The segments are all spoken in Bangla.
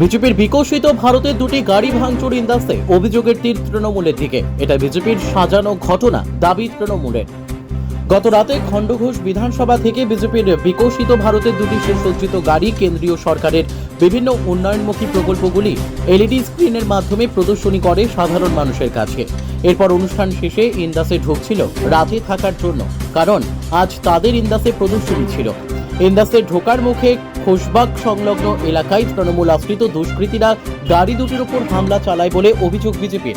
বিজেপির বিকশিত ভারতের দুটি গাড়ি ভাঙচুর ইন্দাসে। অভিযোগের তীর তৃণমূলের দিকে। এটা বিজেপির সাজানো ঘটনা, দাবি তৃণমূলের। গত রাতে খণ্ডঘোষ বিধানসভা থেকে বিজেপির বিকশিত ভারতের দুটি সুসজ্জিত গাড়ি কেন্দ্রীয় সরকারের বিভিন্ন উন্নয়নমুখী প্রকল্পগুলি এলইডি স্ক্রিনের মাধ্যমে প্রদর্শনী করে সাধারণ মানুষের কাছে। এরপর অনুষ্ঠান শেষে ইন্দাসে ঢুকছিল রাতে থাকার জন্য, কারণ আজ তাদের ইন্দাসে প্রদর্শনী ছিল। ইন্দাসে ঢোকার মুখে খোশবাগ সংলগ্ন এলাকায় তৃণমূল আশ্রিত দুষ্কৃতীরা গাড়ি দুটির উপর হামলা চালায় বলে অভিযোগ বিজেপির।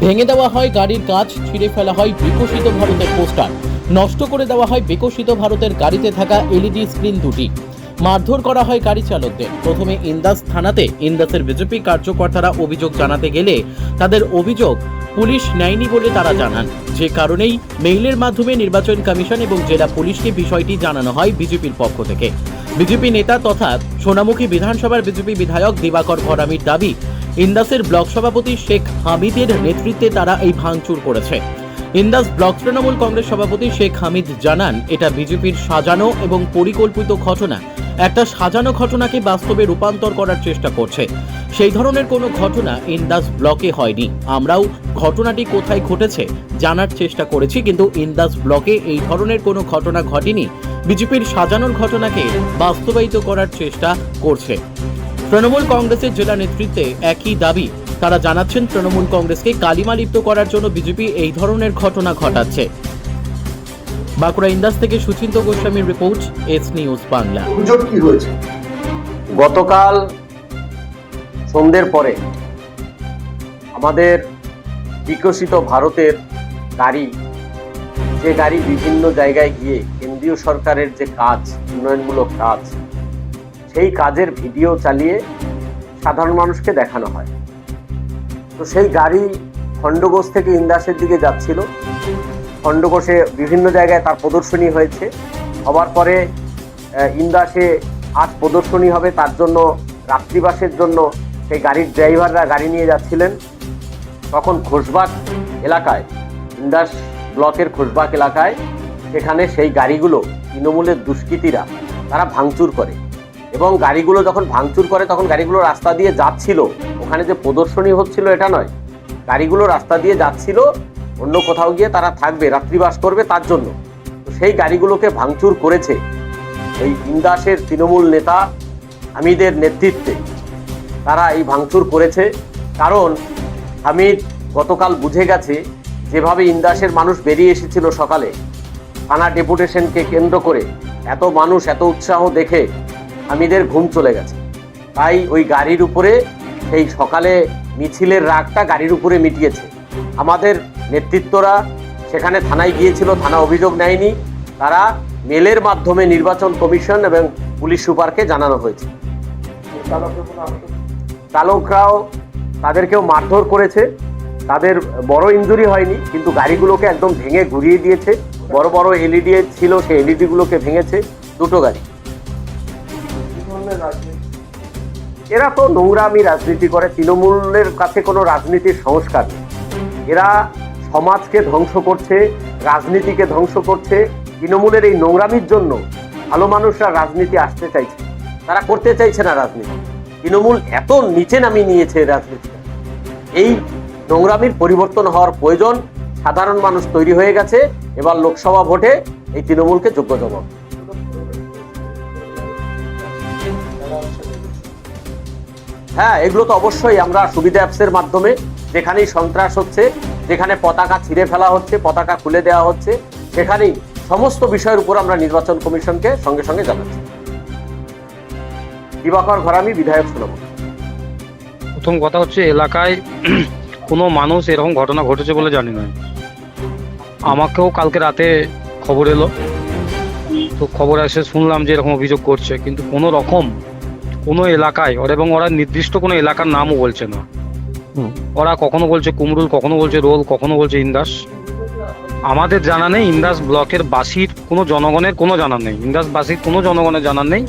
ভেঙে দেওয়া হয় গাড়ির কাঁচ, ছিঁড়ে ফেলা হয় বিকশিত ভারতের পোস্টার। নষ্ট করে দেওয়া হয় বিকশিত ভারতের গাড়িতে থাকা এলইডি স্ক্রিন দুটি। মারধর করা হয় গাড়ি চালকদের। প্রথমে ইন্দাস থানাতে ইন্দাসের বিজেপি কার্যকর্তারা অভিযোগ জানাতে গেলে তাদের অভিযোগ পুলিশ নেয়নি বলে তারা জানান। যে কারণেই মেইলের মাধ্যমে নির্বাচন কমিশন এবং জেলা পুলিশকে বিষয়টি জানানো হয় বিজেপির পক্ষ থেকে। বিজেপি নেতা তথা সোনামুখী বিধানসভার বিজেপি বিধায়ক দিবাকর ভরামির দাবি, ইন্দাসের ব্লক সভাপতি শেখ হামিদের নেতৃত্বে তারা এই ভাঙচুর করেছে। ইন্দাস ব্লক তৃণমূল কংগ্রেস সভাপতি শেখ হামিদ জানান, এটা বিজেপির সাজানো এবং পরিকল্পিত ঘটনা। একটা সাজানো ঘটনাকে বাস্তবে রূপান্তর করার চেষ্টা করছে। সেই ধরনের কোনো ঘটনা ইন্দাস ব্লকে হয়নি। আমরাও ঘটনাটি কোথায় ঘটেছে জানার চেষ্টা করেছি, কিন্তু ইন্দাস ব্লকে এই ধরনের কোনো ঘটনা ঘটেনি। বিজেপির সাজানোর ঘটনাকে বাস্তবায়িত করার চেষ্টা করছে। তৃণমূল কংগ্রেসের জেলা নেতৃত্বে একই দাবি তারা জানাচ্ছেন, তৃণমূল কংগ্রেসকে কালিমা লিপ্ত করার জন্য বিজেপি এই ধরনের ঘটনা ঘটাচ্ছে। বাঁকুড়া ইন্দাস থেকে সুচিন্ত গোস্বামীর রিপোর্ট, এস নিউজ বাংলা। গতকাল সন্ধ্যের পরে আমাদের বিকশিত ভারতের গাড়ি, যে গাড়ি বিভিন্ন জায়গায় গিয়ে কেন্দ্রীয় সরকারের যে কাজ, উন্নয়নমূলক কাজ, সেই কাজের ভিডিও চালিয়ে সাধারণ মানুষকে দেখানো হয়। তো সেই গাড়ি খণ্ডঘোষ থেকে ইন্দাসের দিকে যাচ্ছিল। খণ্ডঘোষে বিভিন্ন জায়গায় তার প্রদর্শনী হয়েছে। হবার পরে ইন্দাসে আজ প্রদর্শনী হবে, তার জন্য, রাত্রিবাসের জন্য সেই গাড়ির ড্রাইভাররা গাড়ি নিয়ে যাচ্ছিলেন। তখন খোসবাগ এলাকায়, ইন্দাস ব্লকের খোসবাগ এলাকায়, সেখানে সেই গাড়িগুলো তৃণমূলের দুষ্কৃতীরা, তারা ভাঙচুর করে। এবং গাড়িগুলো যখন ভাঙচুর করে তখন গাড়িগুলো রাস্তা দিয়ে যাচ্ছিল। ওখানে যে প্রদর্শনী হচ্ছিল এটা নয়। গাড়িগুলো রাস্তা দিয়ে যাচ্ছিল, অন্য কোথাও গিয়ে তারা থাকবে, রাত্রিবাস করবে তার জন্য। তো সেই গাড়িগুলোকে ভাঙচুর করেছে এই ইন্দাসের তৃণমূল নেতা হামিদের নেতৃত্বে। তারা এই ভাঙচুর করেছে কারণ হামিদ গতকাল বুঝে গেছে যেভাবে ইন্দাসের মানুষ বেরিয়ে এসেছিল সকালে, থানা ডেপুটেশনকে কেন্দ্র করে। এত মানুষ, এত উৎসাহ দেখে হামিদের ঘুম চলে গেছে। তাই ওই গাড়ির উপরে, সেই সকালে মিছিলের রাগটা গাড়ির উপরে মিটিয়েছে। আমাদের নেতৃত্বরা সেখানে থানায় গিয়েছিল, থানা অভিযোগ নেয়নি। তারা মেলের মাধ্যমে নির্বাচন কমিশন এবং পুলিশ সুপারকে জানানো হয়েছে। চালকরাও তাদেরকেও মারধর করেছে। তাদের বড় ইঞ্জুরি হয়নি, কিন্তু গাড়িগুলোকে একদম ভেঙে ঘুরিয়ে দিয়েছে। বড় বড় এলইডি ছিল, সেই এলইডি গুলোকে ভেঙেছে। দুটো গাড়ি। এরা তো নোংরামি রাজনীতি করে, তৃণমূলের কাছে কোনো রাজনীতির সংস্কার নেই। এরা সমাজকে ধ্বংস করছে, রাজনীতিকে ধ্বংস করছে, তৃণমূলের এই নোংরামির জন্য ভালো মানুষরা রাজনীতি আসতে চাইছে। তারা করতে চাইছে না রাজনীতি। তৃণমূল এত নিচে নামিয়ে নিয়েছে রাজনীতি। এই নোংরামির পরিবর্তন হওয়ার প্রয়োজন সাধারণ মানুষ তৈরি হয়ে গেছে, এবার লোকসভা ভোটে এই তৃণমূলকে যোগ্য জবাব। হ্যাঁ এগুলো তো অবশ্যই আমরা সুবিধা অ্যাপসের মাধ্যমে যেখানেই সন্ত্রাস হচ্ছে, যেখানে পতাকা ছিঁড়ে ফেলা হচ্ছে, পতাকা খুলে দেওয়া হচ্ছে, সেখানেই সমস্ত বিষয়ের উপর আমরা নির্বাচন কমিশনকে সঙ্গে সঙ্গে জানাচ্ছি। দিবাকর ঘরামি, বিধায়ক শুনব প্রথম কথা হচ্ছে, এলাকায় কোনো মানুষ এরকম ঘটনা ঘটেছে বলে জানি না। আমাকেও কালকে রাতে খবর এলো। তো খবর এসে শুনলাম যে এরকম অভিযোগ করছে, কিন্তু কোনো রকম কোনো এলাকায় ওর এবং ওরা নির্দিষ্ট কোনো এলাকার নামও বলছে না। ওরা কখনো বলছে কুমরুল কখনো বলছে রোল কখনো বলছে ইন্দাস। আমাদের জানা নেই ইন্দাস ব্লকের বাসির কোনো জনগণের কোনো জানা নেই। ইন্দাস বাসির কোনো জনগণের জানা নেই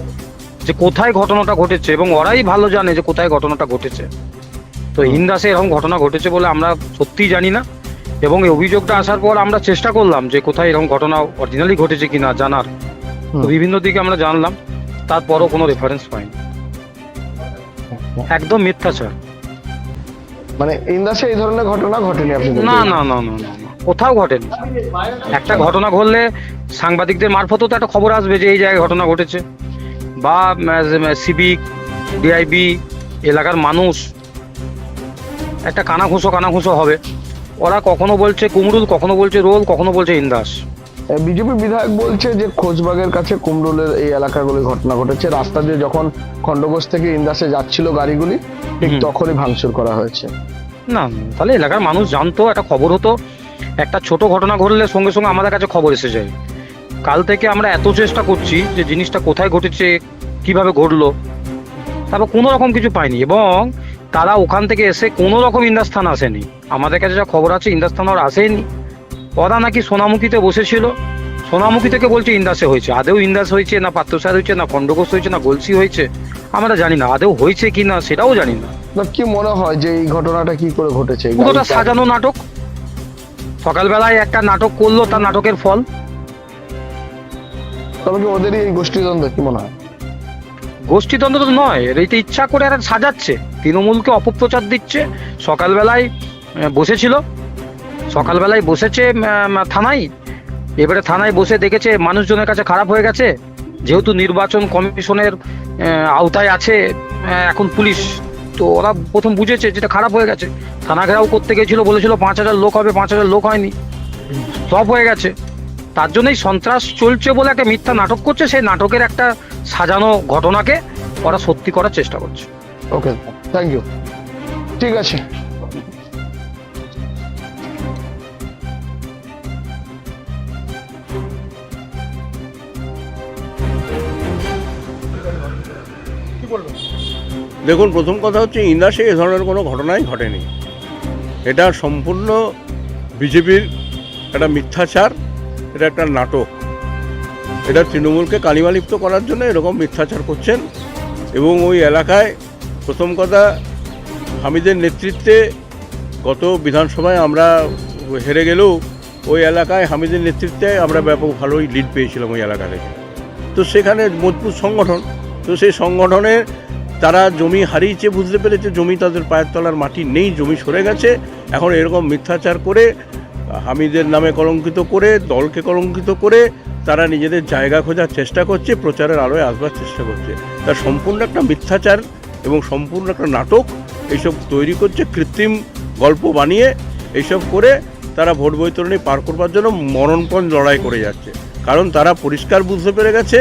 যে কোথায় ঘটনাটা ঘটেছে এবং ওরাই ভালো জানে যে কোথায় ঘটনাটা ঘটেছে। তো ইন্দাসে এরকম ঘটনা ঘটেছে বলে আমরা সত্যিই জানি না এবং এই অভিযোগটা আসার পর আমরা চেষ্টা করলাম যে কোথায় এরকম ঘটনা অরিজিনালি ঘটেছে কিনা জানার। তো বিভিন্ন দিকে আমরা জানলাম তারপরও কোনো রেফারেন্স পাইনি। একদম মিথ্যাচার। মানে ইন্দাসে এই ধরনের ঘটনা ঘটেনি আপনি না না না না না। কোথাও ঘটেনি। একটা ঘটনা ঘটলে সাংবাদিকদের মারফতও তো একটা খবর আসবে যে এই জায়গায় ঘটনা ঘটেছে। বা সিভিক ডিআইবি এলাকার মানুষ একটা কানাঘুষো কানাঘুষো হবে। ওরা কখনো বলছে কুমরুল কখনো বলছে রোল কখনো বলছে ইন্দাস। বিজেপি বিধায়ক বলছে যে খোঁজবাগের কাছে কুমরুলের এই এলাকাগুলি ঘটনা ঘটেছে। রাস্তা দিয়ে যখন খণ্ডঘোষ থেকে ইন্দাসে যাচ্ছিল গাড়িগুলি ঠিক তখনই ভাঙচুর করা হয়েছে। না তাহলে এলাকার মানুষ জানতো একটা খবর হতো একটা ছোট ঘটনা ঘটলে সঙ্গে সঙ্গে আমাদের কাছে খবর এসে যায়। কাল থেকে আমরা এত চেষ্টা করছি যে জিনিসটা কোথায় ঘটেছে কীভাবে ঘটলো তারপর কোনো রকম কিছু পাইনি এবং তারা ওখান থেকে এসে কোনো রকম ইন্দাস্থান আসেনি। আমাদের কাছে যা খবর আছে ইন্দাস্থান ওরা আসেনি। ওরা নাকি সোনামুখীতে বসেছিল? সোনামুখী থেকে বলছে ইন্দাসে হয়েছে। আদেও ইন্দাস হয়েছে না পাত্রসার হয়েছে না খণ্ডঘোষ হয়েছে না গলসি হয়েছে। আমরা জানি না আদেও হয়েছে কি না সেটাও জানি না। কি মনে হয় যে এই ঘটনাটা কি করে ঘটেছে? পুরোটা সাজানো নাটক। সকালবেলায় একটা নাটক করল তার নাটকের ফল। তবে কি ওদেরই এই গোষ্ঠীদ্বন্দ্ব কি মনে হয়? গোষ্ঠীদ্বন্দ্ব তো নয় এইটা ইচ্ছা করে আর সাজাচ্ছে। তৃণমূলকে অপপ্রচার দিচ্ছে। সকালবেলায় বসেছিল। সকালবেলায় বসেছে থানায়। এবারে থানায় বসে দেখেছে মানুষজনের কাছে খারাপ হয়ে গেছে। যেহেতু নির্বাচন কমিশনের আওতায় আছে এখন পুলিশ। তো ওরা প্রথম বুঝেছে যেটা খারাপ হয়ে গেছে। থানা ঘেরাও করতে গেছিল, বলেছিল পাঁচ হাজার লোক হবে, পাঁচ হাজার লোক হয়নি। সব হয়ে গেছে। তার জন্যই সন্ত্রাস চলছে বলে একটা মিথ্যা নাটক করছে। সেই নাটকের একটা সাজানো ঘটনাকে ওরা সত্যি করার চেষ্টা করছে। ওকে থ্যাংক ইউ ঠিক আছে। দেখুন, প্রথম কথা হচ্ছে ইন্দাসে এ ধরনের কোনো ঘটনাই ঘটেনি। এটা সম্পূর্ণ বিজেপির একটা মিথ্যাচার, এটা একটা নাটক। এটা তৃণমূলকে কালিমালিপ্ত করার জন্য এরকম মিথ্যাচার করছেন এবং ওই এলাকায় প্রথম কথা হামিদের নেতৃত্বে গত বিধানসভায় আমরা হেরে গেলেও ওই এলাকায় হামিদের নেতৃত্বে আমরা ব্যাপক ভালোই লিড পেয়েছিলাম ওই এলাকা থেকে। তো সেখানে মজবুত সংগঠন তো সেই সংগঠনের তারা জমি হারিয়েছে, বুঝতে পেরেছে, জমি তাদের পায়ের তলার মাটি নেই, জমি সরে গেছে। এখন এরকম মিথ্যাচার করে, হামিদের নামে কলঙ্কিত করে, দলকে কলঙ্কিত করে, তারা নিজেদের জায়গা খোঁজার চেষ্টা করছে, প্রচারের আলোয় আসবার চেষ্টা করছে। তার সম্পূর্ণ একটা মিথ্যাচার এবং সম্পূর্ণ একটা নাটক, এইসব তৈরি করছে, কৃত্রিম গল্প বানিয়ে এইসব করে তারা ভোট বৈতরণী পার করবার জন্য মরণপণ লড়াই করে যাচ্ছে। কারণ তারা পরিষ্কার বুঝতে পেরে গেছে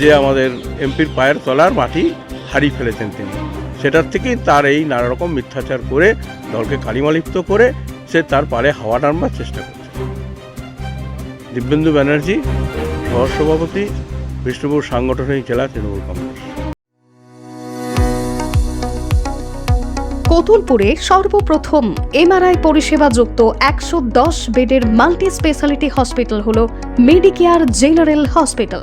যে আমাদের এমপির পায়ের তলার মাটি হারিয়ে ফেলেছেন তিনি। সেটার থেকেই তার এই নানা রকম মিথ্যাচার করে, দলকে কালিমালিপ্ত করে সে তার পারে হাওয়া টানবার চেষ্টা করছে। দিব্যেন্দু ব্যানার্জি সহসভাপতি বিষ্ণুপুর সাংগঠনিক জেলা তৃণমূল কংগ্রেস। কতুলপুরে সর্বপ্রথম এমআরআই পরিষেবা যুক্ত একশো দশ বেডের মাল্টি স্পেশালিটি হসপিটাল হল মেডিকেয়ার জেনারেল হসপিটাল।